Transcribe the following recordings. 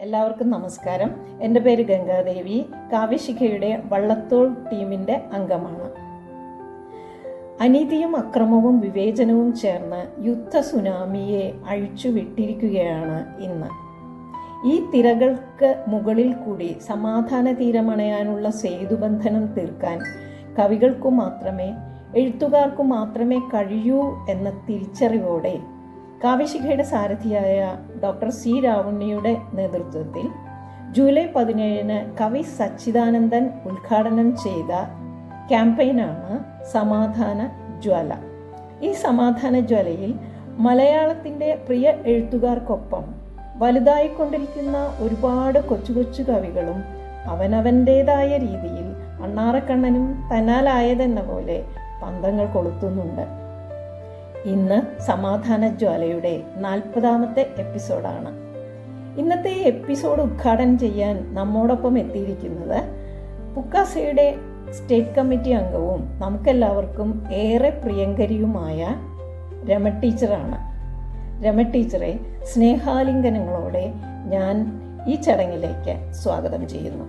എല്ലാവർക്കും നമസ്കാരം. എന്റെ പേര് ഗംഗാദേവി. കാവ്യശിഖയുടെ വള്ളത്തോൾ ടീമിന്റെ അംഗമാണ്. അനീതിയും അക്രമവും വിവേചനവും ചേർന്ന് യുദ്ധ സുനാമിയെ അഴിച്ചുവിട്ടിരിക്കുകയാണ് ഇന്ന്. ഈ തിരകൾക്ക് മുകളിൽ കൂടി സമാധാന തീരമണയാനുള്ള സേതുബന്ധനം തീർക്കാൻ കവികൾക്കു മാത്രമേ എഴുത്തുകാർക്കു മാത്രമേ കഴിയൂ എന്ന തിരിച്ചറിവോടെ കാവ്യശിഖയുടെ സാരഥിയായ ഡോക്ടർ സി രാവണ്ണിയുടെ നേതൃത്വത്തിൽ ജൂലൈ പതിനേഴിന് കവി സച്ചിദാനന്ദൻ ഉദ്ഘാടനം ചെയ്ത ക്യാമ്പയിനാണ് സമാധാന ജ്വല. ഈ സമാധാന ജ്വലയിൽ മലയാളത്തിന്റെ പ്രിയ എഴുത്തുകാർക്കൊപ്പം വലുതായിക്കൊണ്ടിരിക്കുന്ന ഒരുപാട് കൊച്ചു കൊച്ചു കവികളും അവനവന്റേതായ രീതിയിൽ അണ്ണാറക്കണ്ണനും തന്നാലായതെന്ന പോലെ പന്തങ്ങൾ കൊളുത്തുന്നുണ്ട്. ഇന്ന് സമാധാന ജ്വാലയുടെ നാൽപ്പതാമത്തെ എപ്പിസോഡാണ്. ഇന്നത്തെ എപ്പിസോഡ് ഉദ്ഘാടനം ചെയ്യാൻ നമ്മോടൊപ്പം എത്തിയിരിക്കുന്നത് പുക്കാസയുടെ സ്റ്റേറ്റ് കമ്മിറ്റി അംഗവും നമുക്കെല്ലാവർക്കും ഏറെ പ്രിയങ്കരിയുമായ രമ ടീച്ചറാണ്. രമ ടീച്ചറെ സ്നേഹാലിംഗനങ്ങളോടെ ഞാൻ ഈ ചടങ്ങിലേക്ക് സ്വാഗതം ചെയ്യുന്നു.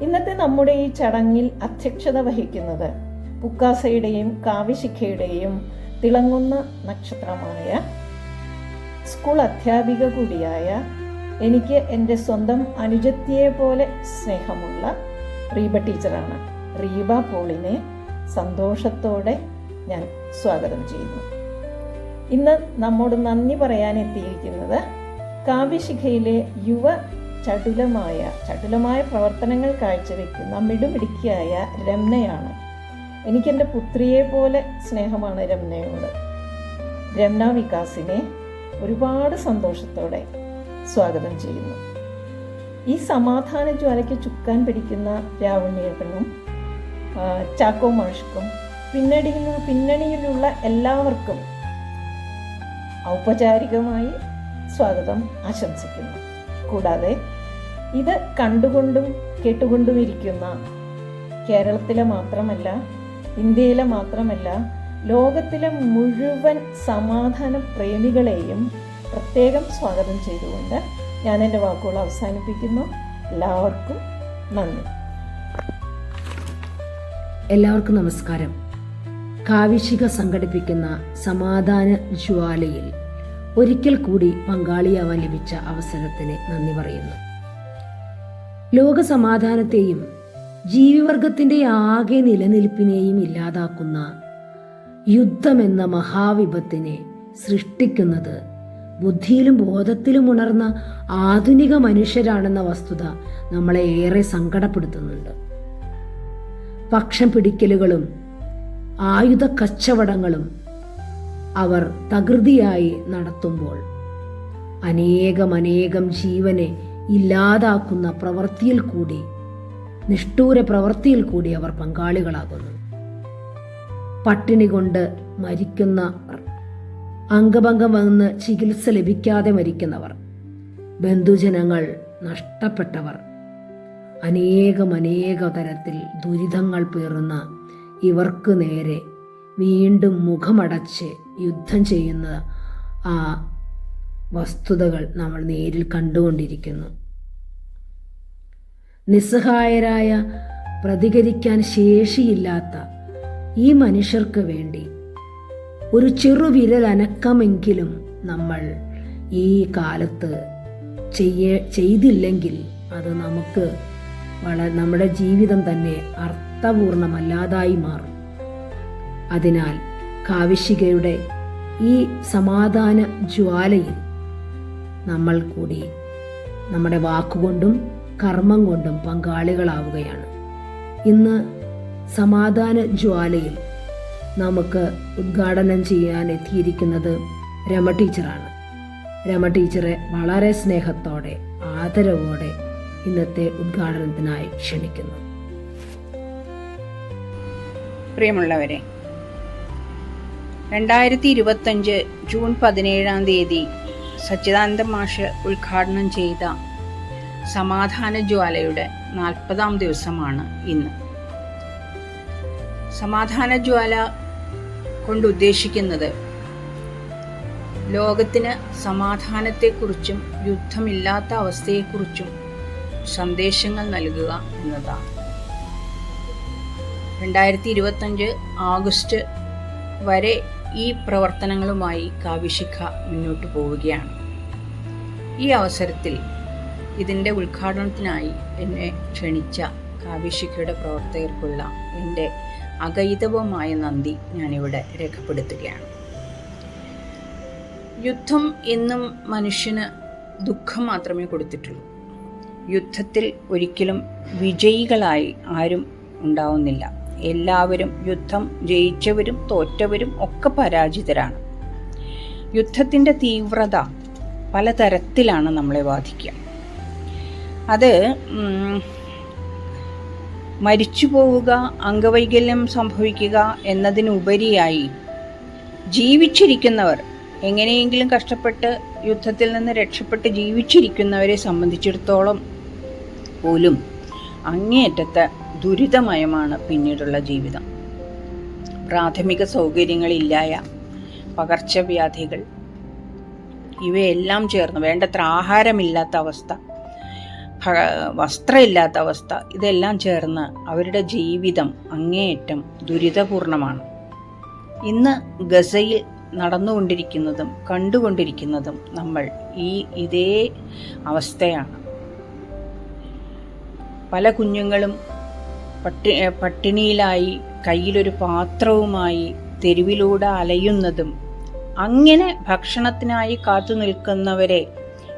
ഇന്നത്തെ നമ്മുടെ ഈ ചടങ്ങിൽ അധ്യക്ഷത വഹിക്കുന്നത് പുക്കാസയുടെയും കാവ്യശിഖയുടെയും തിളങ്ങുന്ന നക്ഷത്രമായ സ്കൂൾ അധ്യാപിക കൂടിയായ എനിക്ക് എന്റെ സ്വന്തം അനുജത്തിയെ പോലെ സ്നേഹമുള്ള റീബ ടീച്ചറാണ്. റീബ പോളിനെ സന്തോഷത്തോടെ ഞാൻ സ്വാഗതം ചെയ്യുന്നു. ഇന്ന് നമ്മോട് നന്ദി പറയാൻ എത്തിയിരിക്കുന്നത് കാവ്യശിഖയിലെ യുവ ചടുലമായ ചടുലമായ പ്രവർത്തനങ്ങൾ കാഴ്ചവെക്കുന്ന മിടുമിടുക്കിയായ രമ്നയാണ്. എനിക്കെന്റെ പുത്രിയെ പോലെ സ്നേഹമാണ് രമ്നയോട് രമ്ന വികാസിനെ ഒരുപാട് സന്തോഷത്തോടെ സ്വാഗതം ചെയ്യുന്നു. ഈ സമാധാന ജ്വാലയ്ക്ക് ചുക്കാൻ പിടിക്കുന്ന രാവണ്യേട്ടനും ചാക്കോ മാഷ്ക്കും പിന്നണിയിൽ പിന്നണിയിലുള്ള എല്ലാവർക്കും ഔപചാരികമായി സ്വാഗതം ആശംസിക്കുന്നു. കൂടാതെ ഇത് കണ്ടുകൊണ്ടും കേട്ടുകൊണ്ടും ഇരിക്കുന്ന കേരളത്തിലെ മാത്രമല്ല ഇന്ത്യയിലെ മാത്രമല്ല ലോകത്തിലെ മുഴുവൻ സമാധാന പ്രേമികളെയും പ്രത്യേകം സ്വാഗതം ചെയ്തുകൊണ്ട് ഞാൻ എന്റെ വാക്കുകൾ അവസാനിപ്പിക്കുന്നു. എല്ലാവർക്കും നന്ദി. എല്ലാവർക്കും നമസ്കാരം. കാവിശിക സംഘടിപ്പിക്കുന്ന സമാധാന ജ്വാലയിൽ ഒരിക്കൽ കൂടി പങ്കാളിയാവാൻ ലഭിച്ച അവസരത്തിന് നന്ദി പറയുന്നു. ലോക സമാധാനത്തെയും ജീവിവർഗത്തിന്റെ ആകെ നിലനിൽപ്പിനെയും ഇല്ലാതാക്കുന്ന യുദ്ധമെന്ന മഹാവിപത്തിനെ സൃഷ്ടിക്കുന്നത് ബുദ്ധിയിലും ബോധത്തിലും ഉണർന്ന ആധുനിക മനുഷ്യരാണെന്ന വസ്തുത നമ്മളെ ഏറെ സങ്കടപ്പെടുത്തുന്നുണ്ട്. പക്ഷം പിടിക്കലുകളും ആയുധ കച്ചവടങ്ങളും അവർ തകൃതിയായി നടത്തുമ്പോൾ അനേകം അനേകം ജീവനെ ഇല്ലാതാക്കുന്ന പ്രവൃത്തിയിൽ കൂടി നിഷ്ഠൂര പ്രവൃത്തിയിൽ കൂടി അവർ പങ്കാളികളാകുന്നു. പട്ടിണി കൊണ്ട് മരിക്കുന്ന അംഗഭംഗം വന്ന് ചികിത്സ ലഭിക്കാതെ മരിക്കുന്നവർ. ബന്ധുജനങ്ങൾ നഷ്ടപ്പെട്ടവർ. അനേകം അനേക തരത്തിൽ ദുരിതങ്ങൾ പേറുന്ന ഇവർക്ക് നേരെ വീണ്ടും മുഖമടച്ച് യുദ്ധം ചെയ്യുന്ന ആ വസ്തുതകൾ നമ്മൾ നേരിൽ കണ്ടുകൊണ്ടിരിക്കുന്നു. നിസ്സഹായരായ പ്രതികരിക്കാൻ ശേഷിയില്ലാത്ത ഈ മനുഷ്യർക്ക് വേണ്ടി ഒരു ചെറുവിരൽ അനക്കമെങ്കിലും നമ്മൾ ഈ കാലത്ത് ചെയ്യ ചെയ്തില്ലെങ്കിൽ അത് നമുക്ക് വള നമ്മുടെ ജീവിതം തന്നെ അർത്ഥപൂർണമല്ലാതായി മാറും. അതിനാൽ കാവിശികയുടെ ഈ സമാധാന ജ്വാലയിൽ നമ്മൾ കൂടി നമ്മുടെ വാക്കുകൊണ്ടും കർമ്മം കൊണ്ടും പങ്കാളികളാവുകയാണ്. ഇന്ന് സമാധാന ജ്വാലയിൽ നമുക്ക് ഉദ്ഘാടനം ചെയ്യാൻ എത്തിയിരിക്കുന്നത് രമ ടീച്ചറാണ്. രമ ടീച്ചറെ വളരെ സ്നേഹത്തോടെ ആദരവോടെ ഇന്നത്തെ ഉദ്ഘാടനത്തിനായി ക്ഷണിക്കുന്നു. പ്രിയമുള്ളവരെ രണ്ടായിരത്തി ഇരുപത്തഞ്ച് ജൂൺ പതിനേഴാം തീയതി സച്ചിദാനന്ദ മാഷ് ഉദ്ഘാടനം ചെയ്ത സമാധാന ജ്വാലയുടെ നാൽപ്പതാം ദിവസമാണ് ഇന്ന്. സമാധാന ജ്വാല കൊണ്ട് ഉദ്ദേശിക്കുന്നത് ലോകത്തിന് സമാധാനത്തെക്കുറിച്ചും യുദ്ധമില്ലാത്ത അവസ്ഥയെക്കുറിച്ചും സന്ദേശങ്ങൾ നൽകുക എന്നതാണ്. രണ്ടായിരത്തി ഇരുപത്തഞ്ച് ആഗസ്റ്റ് വരെ ഈ പ്രവർത്തനങ്ങളുമായി കാവ്യശിഖ മുന്നോട്ട് പോവുകയാണ്. ഈ അവസരത്തിൽ ഇതിന്റെ ഉദ്ഘാടനത്തിനായി എന്നെ ക്ഷണിച്ച കാവ്യശിഖയുടെ പ്രവർത്തകർക്കുള്ള എന്റെ അഗൈതവമായ നന്ദി ഞാനിവിടെ രേഖപ്പെടുത്തുകയാണ്. യുദ്ധം എന്നും മനുഷ്യന് ദുഃഖം മാത്രമേ കൊടുത്തിട്ടുള്ളൂ. യുദ്ധത്തിൽ ഒരിക്കലും വിജയികളായി ആരും ഉണ്ടാവുന്നില്ല. എല്ലാവരും യുദ്ധം ജയിച്ചവരും തോറ്റവരും ഒക്കെ പരാജിതരാണ്. യുദ്ധത്തിന്റെ തീവ്രത പലതരത്തിലാണ് നമ്മളെ ബാധിക്കുക. അത് മരിച്ചു പോവുക അംഗവൈകല്യം സംഭവിക്കുക എന്നതിനുപരിയായി ജീവിച്ചിരിക്കുന്നവർ എങ്ങനെയെങ്കിലും കഷ്ടപ്പെട്ട് യുദ്ധത്തിൽ നിന്ന് രക്ഷപ്പെട്ട് ജീവിച്ചിരിക്കുന്നവരെ സംബന്ധിച്ചിടത്തോളം പോലും അങ്ങേയറ്റത്തെ ദുരിതമയമാണ് പിന്നീടുള്ള ജീവിതം. പ്രാഥമിക സൗകര്യങ്ങളില്ലായ പകർച്ചവ്യാധികൾ ഇവയെല്ലാം ചേർന്ന് വേണ്ടത്ര ആഹാരമില്ലാത്ത അവസ്ഥ വസ്ത്രമില്ലാത്ത അവസ്ഥ. ഇതെല്ലാം ചേർന്ന് അവരുടെ ജീവിതം അങ്ങേയറ്റം ദുരിതപൂർണമാണ്. ഇന്ന് ഗസയിൽ നടന്നുകൊണ്ടിരിക്കുന്നതും കണ്ടുകൊണ്ടിരിക്കുന്നതും നമ്മൾ ഈ ഇതേ അവസ്ഥയാണ്. പല കുഞ്ഞുങ്ങളും പട്ടി പട്ടിണിയിലായി കയ്യിലൊരു പാത്രവുമായി തെരുവിലൂടെ അലയുന്നതും അങ്ങനെ ഭക്ഷണത്തിനായി കാത്തു നിൽക്കുന്നവരെ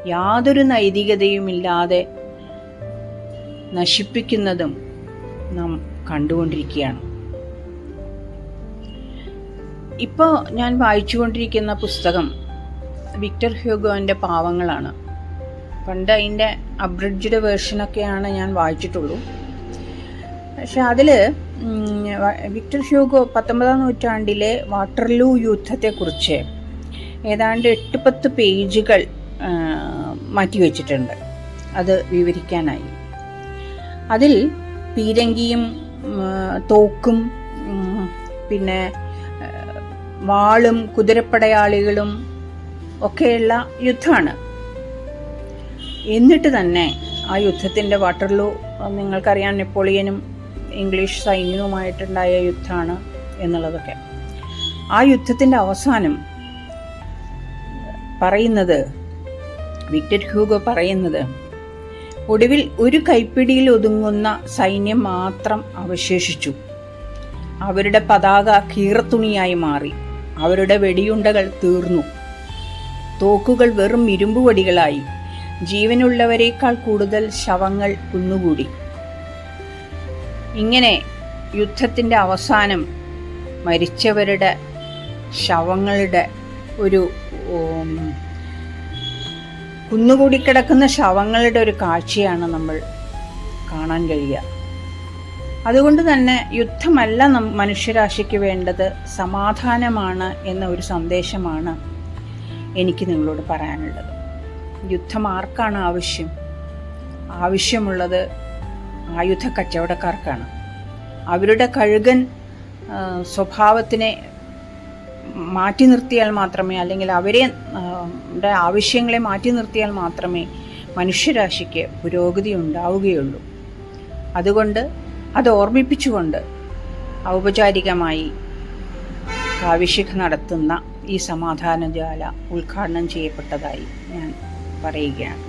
യാതൊരു നൈതികതയുമില്ലാതെ നശിപ്പിക്കുന്നതും നാം കണ്ടുകൊണ്ടിരിക്കുകയാണ്. ഇപ്പോൾ ഞാൻ വായിച്ചുകൊണ്ടിരിക്കുന്ന പുസ്തകം വിക്ടർ ഹ്യൂഗോന്റെ പാവങ്ങളാണ്. പണ്ട് അതിന്റെ അബ്രിഡ്ജ്ഡ് വേർഷനൊക്കെയാണ് ഞാൻ വായിച്ചിട്ടുള്ളൂ. പക്ഷെ അതിൽ വിക്ടർ ഹ്യൂഗോ പത്തൊമ്പതാം നൂറ്റാണ്ടിലെ വാട്ടർലൂ യുദ്ധത്തെക്കുറിച്ച് ഏതാണ്ട് എട്ട് പത്ത് പേജുകൾ മാറ്റിവെച്ചിട്ടുണ്ട്. അത് വിവരിക്കാനായി. അതിൽ പീരങ്കിയും തോക്കും പിന്നെ വാളും കുതിരപ്പടയാളികളും ഒക്കെയുള്ള യുദ്ധമാണ്. എന്നിട്ട് തന്നെ ആ യുദ്ധത്തിന്റെ വാട്ടർലൂ നിങ്ങൾക്കറിയാം നെപ്പോളിയനും ഇംഗ്ലീഷ് സൈന്യവുമായിട്ടുണ്ടായ യുദ്ധമാണ് എന്നുള്ളതൊക്കെ. ആ യുദ്ധത്തിന്റെ അവസാനം പറയുന്നത് വിക്ടർ ഹ്യൂഗോ പറയുന്നത് ഒടുവിൽ ഒരു കൈപ്പിടിയിൽ ഒതുങ്ങുന്ന സൈന്യം മാത്രം അവശേഷിച്ചു. അവരുടെ പതാക കീറത്തുണിയായി മാറി. അവരുടെ വെടിയുണ്ടകൾ തീർന്നു. തോക്കുകൾ വെറും ഇരുമ്പുവടികളായി ജീവനുള്ളവരെക്കാൾ കൂടുതൽ ശവങ്ങൾ കുന്നുകൂടി. ഇങ്ങനെ യുദ്ധത്തിന്റെ അവസാനം മരിച്ചവരുടെ ശവങ്ങളുടെ ഒരു ഉം, കുന്നുകൂടിക്കിടക്കുന്ന ശവങ്ങളുടെ ഒരു കാഴ്ചയാണ് നമ്മൾ കാണാൻ കഴിയുക. അതുകൊണ്ട് തന്നെ യുദ്ധമല്ല മനുഷ്യരാശിക്ക് വേണ്ടത് സമാധാനമാണ് എന്ന ഒരു സന്ദേശമാണ് എനിക്ക് നിങ്ങളോട് പറയാനുള്ളത്. യുദ്ധം ആർക്കാണ് ആവശ്യം? ആവശ്യമുള്ളത് ആയുധ കച്ചവടക്കാർക്കാണ് അവരുടെ കഴുകൻ സ്വഭാവത്തിനെ മാറ്റി നിർത്തിയാൽ മാത്രമേ അല്ലെങ്കിൽ അവരെ ആവശ്യങ്ങളെ മാറ്റി നിർത്തിയാൽ മാത്രമേ മനുഷ്യരാശിക്ക് പുരോഗതി ഉണ്ടാവുകയുള്ളൂ. അതുകൊണ്ട് അത് ഓർമ്മിപ്പിച്ചുകൊണ്ട് ഔപചാരികമായി കാവ്യശിഖ നടത്തുന്ന ഈ സമാധാന ജാല ഉദ്ഘാടനം ചെയ്യപ്പെട്ടതായി ഞാൻ പറയുകയാണ്.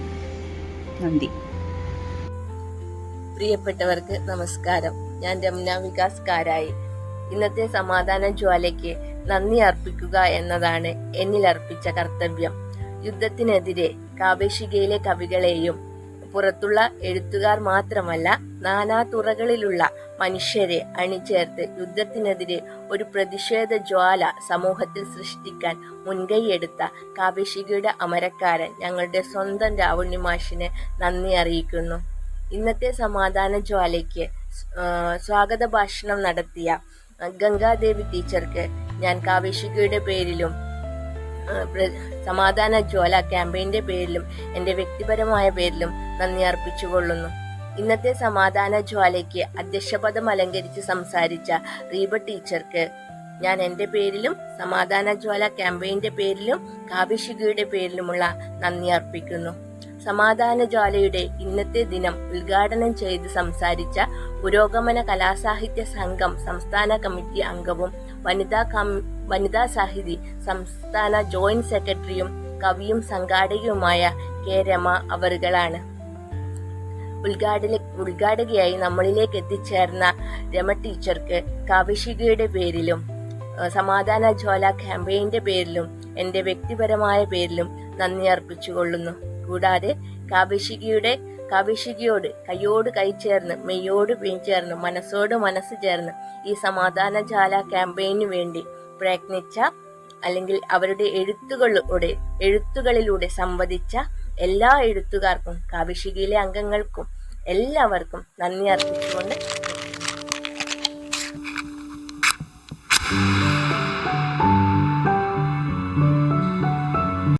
നന്ദി. പ്രിയപ്പെട്ടവർക്ക് നമസ്കാരം. ഞാൻ രമ്ന വികാസ് കാരായി ഇന്നത്തെ സമാധാന ജ്വാലയ്ക്ക് നന്ദി അർപ്പിക്കുക എന്നതാണ് എന്നിൽ അർപ്പിച്ച കർത്തവ്യം. യുദ്ധത്തിനെതിരെ കാപേഷികയിലെ കവികളെയും പുറത്തുള്ള എഴുത്തുകാർ മാത്രമല്ല നാനാ തുറകളിലുള്ള മനുഷ്യരെ അണിചേർത്ത് യുദ്ധത്തിനെതിരെ ഒരു പ്രതിഷേധ ജ്വാല സമൂഹത്തിൽ സൃഷ്ടിക്കാൻ മുൻകൈയെടുത്ത കാപേഷികയുടെ അമരക്കാരൻ ഞങ്ങളുടെ സ്വന്തം രാവുണ്ണിമാഷിനെ നന്ദി അറിയിക്കുന്നു. ഇന്നത്തെ സമാധാന ജ്വാലയ്ക്ക് സ്വാഗത ഭാഷണം നടത്തിയ ഗംഗാദേവി ടീച്ചർക്ക് ഞാൻ കാവേശികയുടെ പേരിലും സമാധാന ജ്വാല ക്യാമ്പയിന്റെ പേരിലും എന്റെ വ്യക്തിപരമായ പേരിലും നന്ദി അർപ്പിച്ചുകൊള്ളുന്നു. ഇന്നത്തെ സമാധാന ജ്വാലയ്ക്ക് അധ്യക്ഷപദം അലങ്കരിച്ച് സംസാരിച്ച റീബ ടീച്ചർക്ക് ഞാൻ എന്റെ പേരിലും സമാധാന ജ്വാല ക്യാമ്പയിന്റെ പേരിലും കാവിശികയുടെ പേരിലുമുള്ള നന്ദി അർപ്പിക്കുന്നു. സമാധാന ജ്വാലയുടെ ഇന്നത്തെ ദിനം ഉദ്ഘാടനം ചെയ്ത് സംസാരിച്ച പുരോഗമന കലാസാഹിത്യ സംഘം സംസ്ഥാന കമ്മിറ്റി അംഗവും വനിതാ വനിതാ സാഹിതി സംസ്ഥാന ജോയിന്റ് സെക്രട്ടറിയും കവിയും സംഘാടകയുമായ കെ രമ അവറുകളാണ്. ഉദ്ഘാടന ഉദ്ഘാടകയായി നമ്മളിലേക്ക് എത്തിച്ചേർന്ന രമ ടീച്ചർക്ക് കവിശികയുടെ പേരിലും സമാധാന ജ്വാല ക്യാമ്പയിന്റെ പേരിലും എന്റെ വ്യക്തിപരമായ പേരിലും നന്ദി അർപ്പിച്ചുകൊള്ളുന്നു. കൂടാതെ കാവ്യശികയുടെ കാവ്യശികയോട് കൈയോട് കൈ ചേർന്ന് മെയ്യോട് മെയ് ചേർന്ന് മനസ്സോട് മനസ്സ് ചേർന്ന് ഈ സമാധാന ജാല ക്യാമ്പയിനു വേണ്ടി പ്രയത്നിച്ച അല്ലെങ്കിൽ അവരുടെ എഴുത്തുകളിലൂടെ എഴുത്തുകളിലൂടെ സംവദിച്ച എല്ലാ എഴുത്തുകാർക്കും കവിശികയിലെ അംഗങ്ങൾക്കും എല്ലാവർക്കും നന്ദി അർപ്പിച്ചുകൊണ്ട്